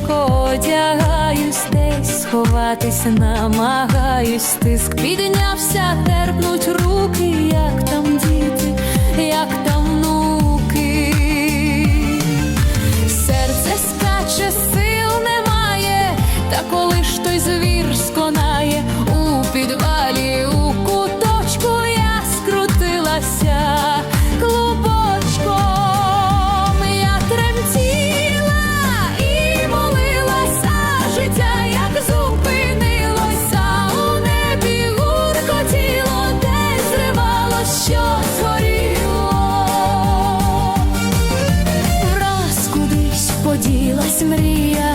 Швиденько одягаюсь, десь сховатись намагаюсь, тиск піднявся, терпнуть руки, згоріло. Враз кудись поділась мрія,